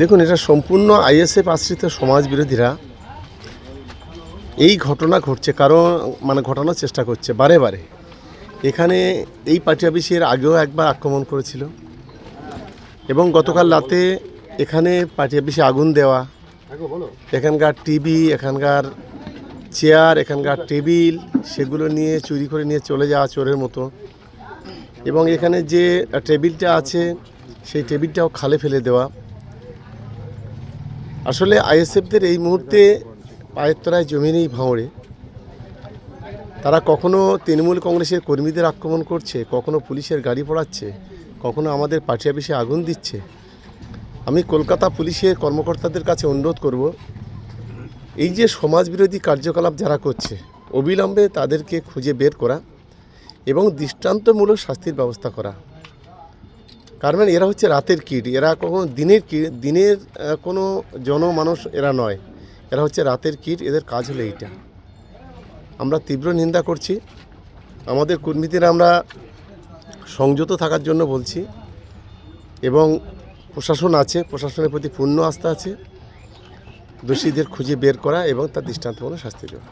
দেখুন, এটা সম্পূর্ণ আইএসএফ আশ্রিত সমাজ বিরোধীরা এই ঘটনা ঘটছে, কারণ মানে ঘটানোর চেষ্টা করছে, বারে বারে। এখানে এই পার্টি অফিসের আগেও একবার আক্রমণ করেছিল। এবং গতকাল রাতে এখানে পার্টি অফিসে আগুন দেওয়া। এখানকার টিভি, এখানকার চেয়ার, এখানকার টেবিল, সেগুলো নিয়ে, চুরি করে নিয়ে চলে যাওয়া চোরের মতো। এবং এখানে যে টেবিলটা আছে, সেই টেবিলটাও খালে ফেলে দেওয়া। আসলে আইএসএফদের এই মুহূর্তে পায়ের তলায় জমি নেই ভাঁড়ে তারা কখনো তৃণমূল কংগ্রেসের কর্মীদের আক্রমণ করছে, কখনো পুলিশের গাড়ি পড়াচ্ছে, কখনো আমাদের পার্টি অফিসে আগুন দিচ্ছে। আমি কলকাতা পুলিশের কর্মকর্তাদের কাছে অনুরোধ করব, এই যে সমাজবিরোধী কার্যকলাপ যারা করছে, অবিলম্বে তাদেরকে খুঁজে বের করা এবং দৃষ্টান্তমূলক শাস্তির ব্যবস্থা করা। কারণ এরা হচ্ছে রাতের কীট, এরা কখনো দিনের কীট দিনের কোনো জনমানুষ এরা নয়। এরা হচ্ছে রাতের কীট, এদের কাজ হলো এইটা। আমরা তীব্র নিন্দা করছি। আমাদের কর্মীদের আমরা সংযত থাকার জন্য বলছি এবং প্রশাসন আছে, প্রশাসনের প্রতি পূর্ণ আস্থা আছে। দোষীদের খুঁজে বের করা এবং তার দৃষ্টান্তমূলক শাস্তি দেওয়া।